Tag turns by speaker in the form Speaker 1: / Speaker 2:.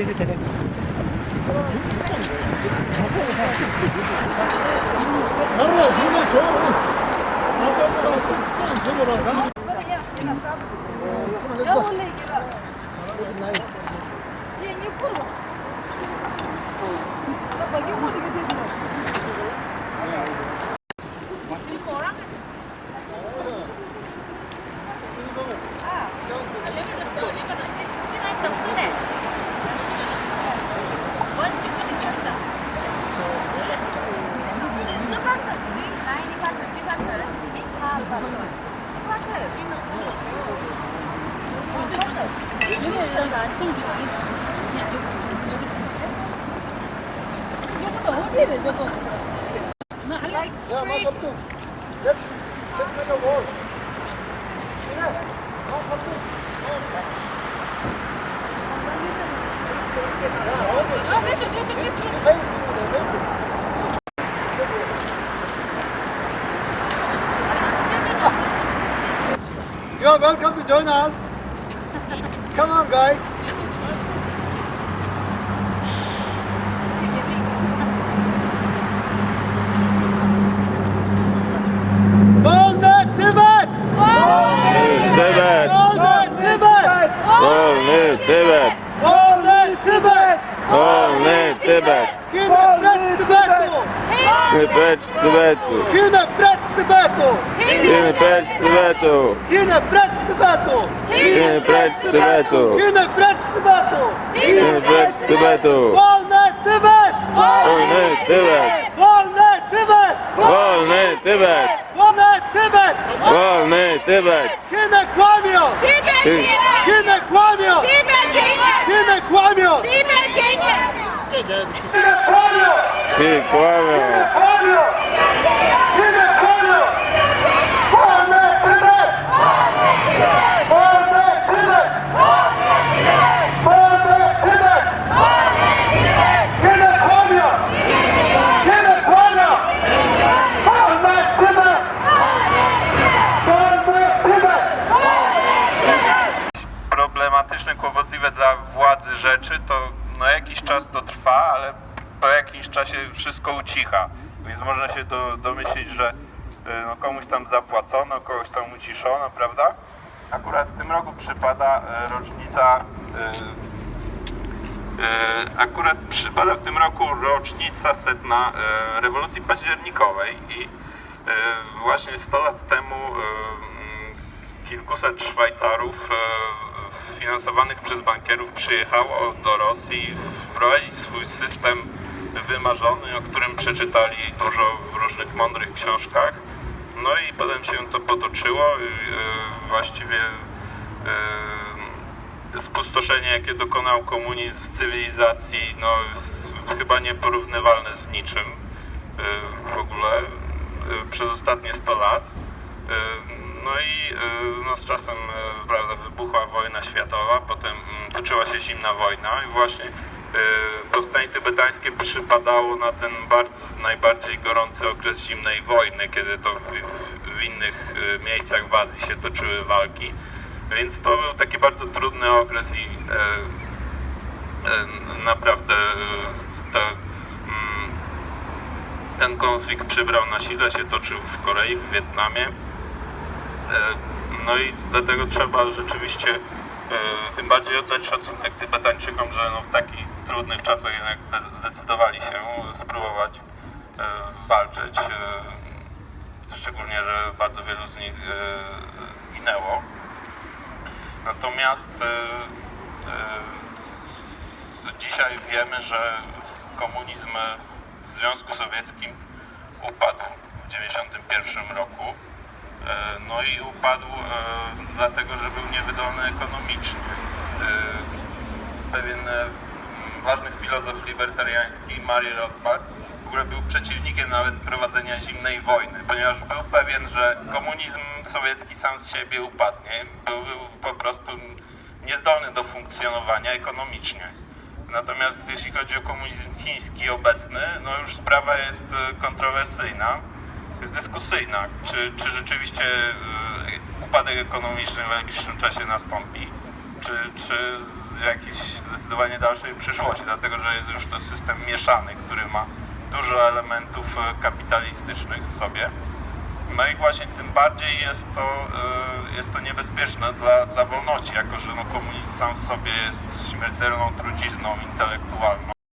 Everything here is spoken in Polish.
Speaker 1: istediği telefon.
Speaker 2: Я не курю. Like
Speaker 1: 야, 나
Speaker 2: straight.
Speaker 1: 잡고. 내 책가져 뭘. 그래. 나 You are welcome to join us. Come on, guys. Volnet Tibet! Tibet!
Speaker 3: Volnet Tibet! Volnet Tibet!
Speaker 1: Volnet Tibet! Volnet
Speaker 3: Tibet! Volnet Tibet! Хи
Speaker 1: напред стебето!
Speaker 3: Хи напред
Speaker 1: стебето!
Speaker 3: Хи напред
Speaker 1: стебето! Хи
Speaker 3: напред стебето!
Speaker 1: Хи напред
Speaker 3: стебето! Хи
Speaker 1: напред стебето!
Speaker 3: Хи напред
Speaker 1: стебето! Волне
Speaker 3: тебе!
Speaker 1: Волне тебе! Волне тебе! Волне тебе!
Speaker 3: Волне тебе!
Speaker 1: Волне тебе! Хи на кламио! Хи на кламио! Хи на кламио! Хи на кламио! Хи на кламио!
Speaker 4: Problematyczne, kłopotliwe dla władzy rzeczy, to no jakiś czas to trwa, ale po jakimś czasie wszystko ucicha. Więc można się do, domyślić, że y, no, komuś tam zapłacono, kogoś tam uciszono, prawda? Akurat w tym roku przypada y, rocznica y, akurat przypada w tym roku rocznica setna rewolucji październikowej i właśnie 100 lat temu kilkuset Szwajcarów e, finansowanych przez bankierów przyjechało do Rosji wprowadzić swój system wymarzony, o którym przeczytali dużo w różnych mądrych książkach. No i potem się to potoczyło. e, Właściwie e, spustoszenie, jakie dokonał komunizm w cywilizacji, no chyba nieporównywalne z niczym e, w ogóle przez ostatnie 100 lat. E, No i e, no, z czasem e, prawda, wybuchła wojna światowa, potem mm, toczyła się zimna wojna i właśnie e, powstanie tybetańskie przypadało na ten bardzo, najbardziej gorący okres zimnej wojny, kiedy to w, w innych e, miejscach w Azji się toczyły walki. Więc to był taki bardzo trudny okres i e, e, naprawdę e, mm, ten konflikt przybrał na sile, się toczył w Korei, w Wietnamie. E, No i dlatego trzeba rzeczywiście e, tym bardziej oddać szacunek Tybetańczykom, że no w takich trudnych czasach jednak de- zdecydowali się spróbować e, walczyć. Szczególnie, że bardzo wielu z nich zginęło. Natomiast dzisiaj wiemy, że komunizm w Związku Sowieckim upadł w 1991 roku. E, No i upadł e, dlatego, że był niewydolny ekonomicznie. E, Pewien ważny filozof libertariański, Murray Rothbard, w ogóle był przeciwnikiem nawet prowadzenia zimnej wojny, ponieważ był pewien, że komunizm sowiecki sam z siebie upadnie. Był, po prostu niezdolny do funkcjonowania ekonomicznie. Natomiast jeśli chodzi o komunizm chiński obecny, no już sprawa jest kontrowersyjna jest dyskusyjna, czy, czy rzeczywiście y, upadek ekonomiczny w najbliższym czasie nastąpi, czy, czy jakieś zdecydowanie dalszej przyszłości, dlatego że jest już to system mieszany, który ma dużo elementów e, kapitalistycznych w sobie. No i właśnie tym bardziej jest to, e, jest to niebezpieczne dla, dla wolności, jako że no, komunizm sam w sobie jest śmiertelną trucizną intelektualną.